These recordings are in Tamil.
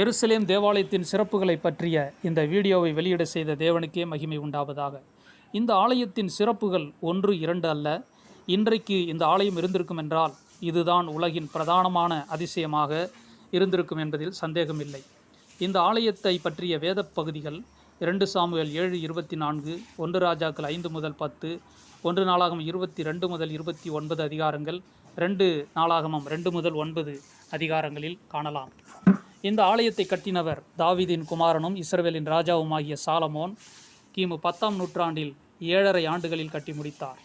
எருசலேம் தேவாலயத்தின் சிறப்புகளை பற்றிய இந்த வீடியோவை வெளியிட செய்த தேவனுக்கே மகிமை உண்டாவதாக. இந்த ஆலயத்தின் சிறப்புகள் ஒன்று இரண்டு அல்ல. இன்றைக்கு இந்த ஆலயம் இருந்திருக்கும் என்றால் இதுதான் உலகின் பிரதானமான அதிசயமாக இருந்திருக்கும் என்பதில் சந்தேகமில்லை. இந்த ஆலயத்தை பற்றிய வேத பகுதிகள் இரண்டு சாமுவேல் ஏழு இருபத்தி நான்கு ஒன்று ராஜாக்கள் ஐந்து முதல் பத்து ஒன்று நாளாகம் இருபத்தி ரெண்டு முதல் இருபத்தி ஒன்பது அதிகாரங்கள் ரெண்டு நாளாகமம் ரெண்டு முதல் ஒன்பது அதிகாரங்களில் காணலாம். இந்த ஆலயத்தை கட்டினவர் தாவிதின் குமாரனும் இஸ்ரவேலின் ராஜாவுமாகிய சாலமோன். கிமு பத்தாம் நூற்றாண்டில் ஏழரை ஆண்டுகளில் கட்டி முடித்தார்.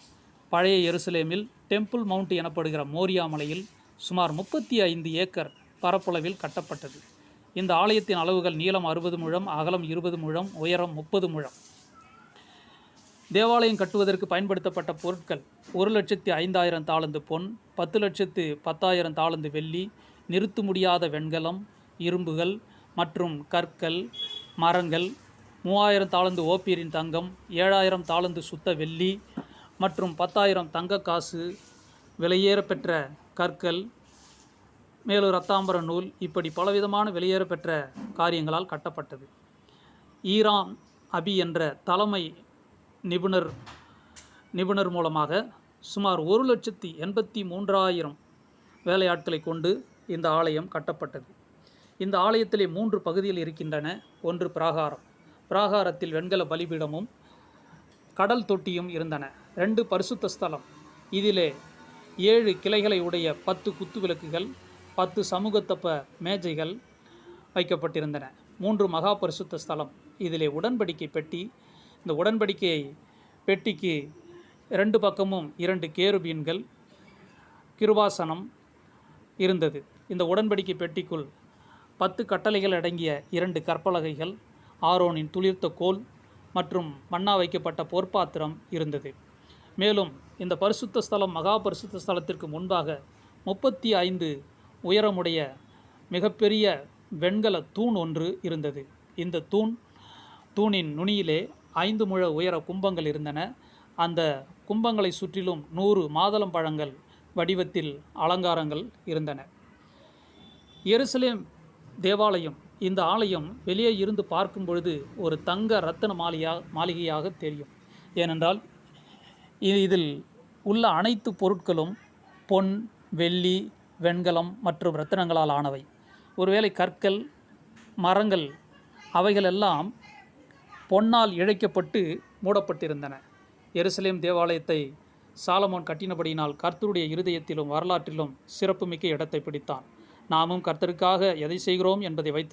பழைய எருசலேமில் டெம்பிள் மவுண்ட் எனப்படுகிற மோரியா மலையில் சுமார் முப்பத்தி ஐந்து ஏக்கர் பரப்பளவில் கட்டப்பட்டது. இந்த ஆலயத்தின் அளவுகள் நீளம் அறுபது முழம் அகலம் இருபது முழம் உயரம் முப்பது முழம். தேவாலயம் கட்டுவதற்கு பயன்படுத்தப்பட்ட பொருட்கள் ஒரு லட்சத்தி ஐந்தாயிரம் தாளந்து பொன் பத்து லட்சத்து பத்தாயிரம் தாளந்து வெள்ளி நிறுத்த முடியாத வெண்கலம் இரும்புகள் மற்றும் கற்கள் மரங்கள் மூவாயிரம் தாளந்து ஓப்பீரின் தங்கம் ஏழாயிரம் தாளந்து சுத்த வெள்ளி மற்றும் பத்தாயிரம் தங்க காசு விலையேறப்பெற்ற கற்கள் மேலும் ரத்தாம்பர நூல் இப்படி பலவிதமான வெளியேறப்பெற்ற காரியங்களால் கட்டப்பட்டது. ஈரான் அபி என்ற தலைமை நிபுணர் நிபுணர் மூலமாக சுமார் ஒரு லட்சத்தி எண்பத்தி மூன்றாயிரம் வேலையாட்களை கொண்டு இந்த ஆலயம் கட்டப்பட்டது. இந்த ஆலயத்திலே மூன்று பகுதிகள் இருக்கின்றன. ஒன்று பிராகாரம். பிராகாரத்தில் வெண்கல பலிபீடமும் கடல் தொட்டியும் இருந்தன. ரெண்டு பரிசுத்த ஸ்தலம். இதிலே ஏழு கிளைகளை உடைய பத்து குத்து விளக்குகள் பத்து சமூகத்தப்ப மேஜைகள் வைக்கப்பட்டிருந்தன. மூன்று மகா பரிசுத்த ஸ்தலம். இதிலே உடன்படிக்கை பெட்டி. இந்த உடன்படிக்கை பெட்டிக்கு இரண்டு பக்கமும் இரண்டு கேருபீன்கள் கிருபாசனம் இருந்தது. இந்த உடன்படிக்கை பெட்டிக்குள் பத்து கட்டளைகள் அடங்கிய இரண்டு கற்பலகைகள் ஆரோனின் துளிர்த்த கோல் மற்றும் மண்ணா வைக்கப்பட்ட பொற்பாத்திரம் இருந்தது. மேலும் இந்த பரிசுத்த ஸ்தலம் மகா பரிசுத்த ஸ்தலத்திற்கு முன்பாக முப்பத்தி ஐந்து உயரமுடைய மிகப்பெரிய வெண்கல தூண் ஒன்று இருந்தது. இந்த தூண் தூணின் நுனியிலே ஐந்து முழ உயர கும்பங்கள் இருந்தன. அந்த கும்பங்களை சுற்றிலும் நூறு மாதளம் பழங்கள் வடிவத்தில் அலங்காரங்கள் இருந்தன. எருசலேம் தேவாலயம் இந்த ஆலயம் வெளியே இருந்து பார்க்கும் பொழுது ஒரு தங்க ரத்தன மாளிகா மாளிகையாக தெரியும். ஏனென்றால் இதில் உள்ள அனைத்து பொருட்களும் பொன் வெள்ளி வெண்கலம் மற்றும் ரத்தினங்களால் ஆனவை. ஒருவேளை கற்கள் மரங்கள் அவைகளெல்லாம் பொன்னால் இழைக்கப்பட்டு மூடப்பட்டிருந்தன. எருசலேம் தேவாலயத்தை சாலமோன் கட்டினபடியினால் கர்த்தருடைய இருதயத்திலும் வரலாற்றிலும் சிறப்புமிக்க இடத்தை பிடித்தான். நாமும் கர்த்தருக்காக எதை செய்கிறோம் என்பதை வைத்து